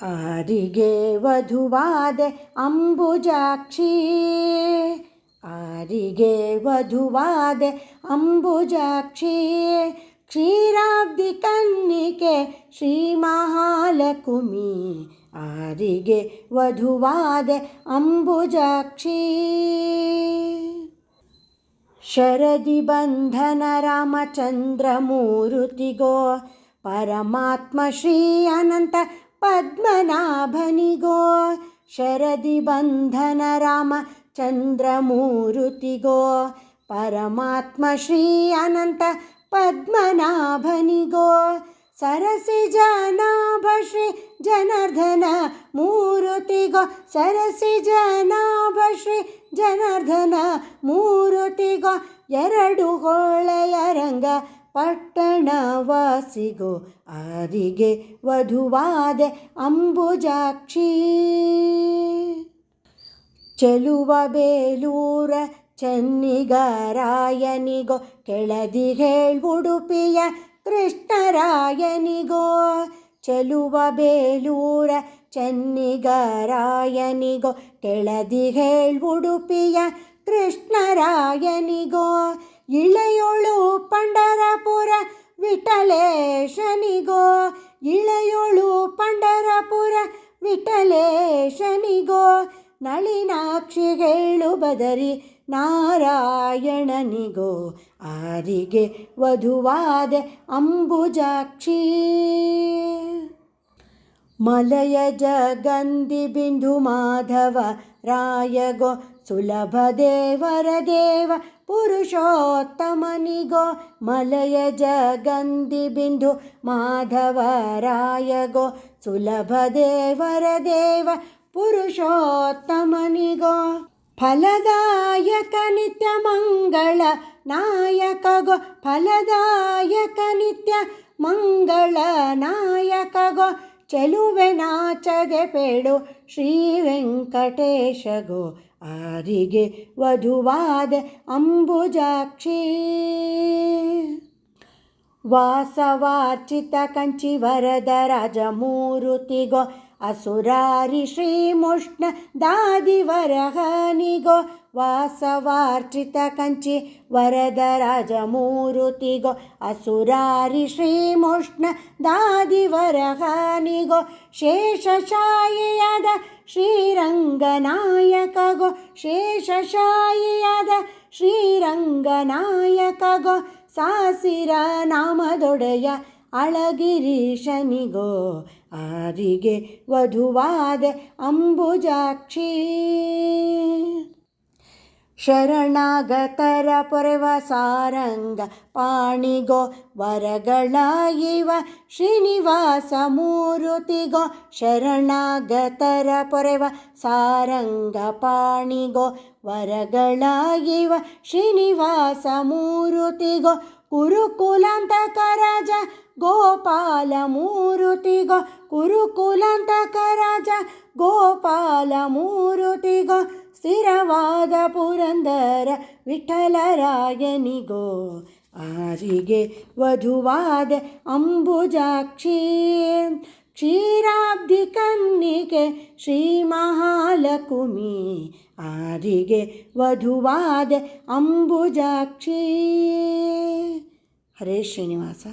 ಆರಿಗೆ ವಧುವಾದೆ ಅಂಬುಜಾಕ್ಷಿ ಆರಿಗೆ ವಧುವಾದೆ ಅಂಬುಜಾಕ್ಷಿ ಕ್ಷೀರಾಬ್ಧಿ ಕನ್ನಿಕೆ ಶ್ರೀ ಮಹಾಲಕುಮಿ ಆರಿಗೆ ವಧುವಾದೆ ಅಂಬುಜಾಕ್ಷಿ ಶರದಿ ಬಂಧನ ರಾಮಚಂದ್ರಮೂರುತಿಗೋ ಪರಮಾತ್ಮ ಶ್ರೀ ಅನಂತ ಪದ್ಮನಾಭನಿಗೋ ಶರದಿ ಬಂಧನ ರಾಮ ಚಂದ್ರಮೂರುತಿಗೋ ಪರಮಾತ್ಮ ಶ್ರೀ ಅನಂತ ಪದ್ಮನಾಭನಿಗೋ ಸರಸಿ ಜನಾಭ ಶ್ರೀ ಜನಾರ್ದನ ಮೂರುತಿಗೋ ಸರಸಿ ಜನಾಭ ಶ್ರೀ ಜನಾರ್ದನ ಮೂರುತಿಗೋ ಎರಡು ಹೊಳೆಯ ರಂಗ ಪಟ್ಟಣವಾಸಿಗೋ ಆರಿಗೆ ವಧುವಾದೆ ಅಂಬುಜಾಕ್ಷಿ. ಚೆಲುವ ಬೇಲೂರ ಚೆನ್ನಿಗರಾಯನಿಗೋ, ಕೆಳದಿ ಉಡುಪಿಯ ಕೃಷ್ಣರಾಯನಿಗೋ. ಚೆಲುವ ಬೇಲೂರ ಚೆನ್ನಿಗರಾಯನಿಗೋ, ಕೆಳದಿ ಉಡುಪಿಯ ಕೃಷ್ಣರಾಯನಿಗೋ. ಇಳೆಯೋಳು ಪಂಡರಪುರ ವಿಠಲೇಶನಿಗೋ ಇಳೆಯೋಳು ಪಂಡರಪುರ ವಿಠಲೇಶನಿಗೋ ನಳಿನಾಕ್ಷಿಗಳು ಬದರಿ ನಾರಾಯಣನಿಗೋ ಆರಿಗೆ ವಧುವಾದೆ ಅಂಬುಜಾಕ್ಷಿ. मलय जगन्धि रायगो सुलभ देवर पुरुषोत्तमनिगो मलय जगन्धि माधव रायगो सुलभ देवर पुरुषोत्तमनिगो। फलदायक नित्यमङ्गल नयक गो फलदायकनित्य मङ्गल नयकगो ಚೆಲುವೆ ನಾಚದೆ ಪೇಡು ಶ್ರೀ ವೆಂಕಟೇಶಗೋ ಆರಿಗೆ ವಧುವಾದ ಅಂಬುಜಾಕ್ಷಿ. ವಾಸವಾರ್ಚಿತ ಕಂಚಿ ವರದ ರಾಜಮೂರುತಿಗೋ असुरारि श्रीमुष्ण दादिवरहनिगो वासवार्चित कञ्चि वरदराजमूरुतिगो असुरारि श्रीमुष्ण दादिवरहनिगो शेष शाय श्रीरङ्गनायकगो श्रीरङ्गनयक गो शेष शाय ಅಳಗಿರೀಶನಿಗೋ ಆರಿಗೆ ವಧುವಾದ ಅಂಬುಜಾಕ್ಷಿ. ಶರಣಾಗತರ ಪೊರೆವ ಸಾರಂಗ ಪಾಣಿಗೋ, ವರಗಳಾಯಿವ ಶ್ರೀನಿವಾಸ ಮೂರುತಿಗೋ. ಶರಣಾಗತರ ಪೊರೆವ ಸಾರಂಗ ಪಾಣಿಗೋ, ವರಗಳಾಯಿವ ಶ್ರೀನಿವಾಸ ಮೂರುತಿಗೋ. ಕುರುಕುಲಾಂತಕ ರಾಜ ಗೋಪಾಲ ಮೂರುತಿಗೋ ಕುರುಕುಲಾಂತಕ ರಾಜ ಗೋಪಾಲ ಮೂರುತಿಗೋ ಸ್ಥಿರವಾದ ಪುರಂದರ ವಿಠಲರಾಯನಿಗೋ ಆರಿಗೆ ವಧುವಾದ ಅಂಬುಜಾಕ್ಷಿ ಕ್ಷೀರಾಬ್ಧಿ ಕನ್ನಿಕೆ ಶ್ರೀ ಮಹಾಲಕುಮಿ ಆರಿಗೆ ವಧುವಾದ ಅಂಬುಜಾಕ್ಷಿ. ಹರೇ ಶ್ರೀನಿವಾಸ.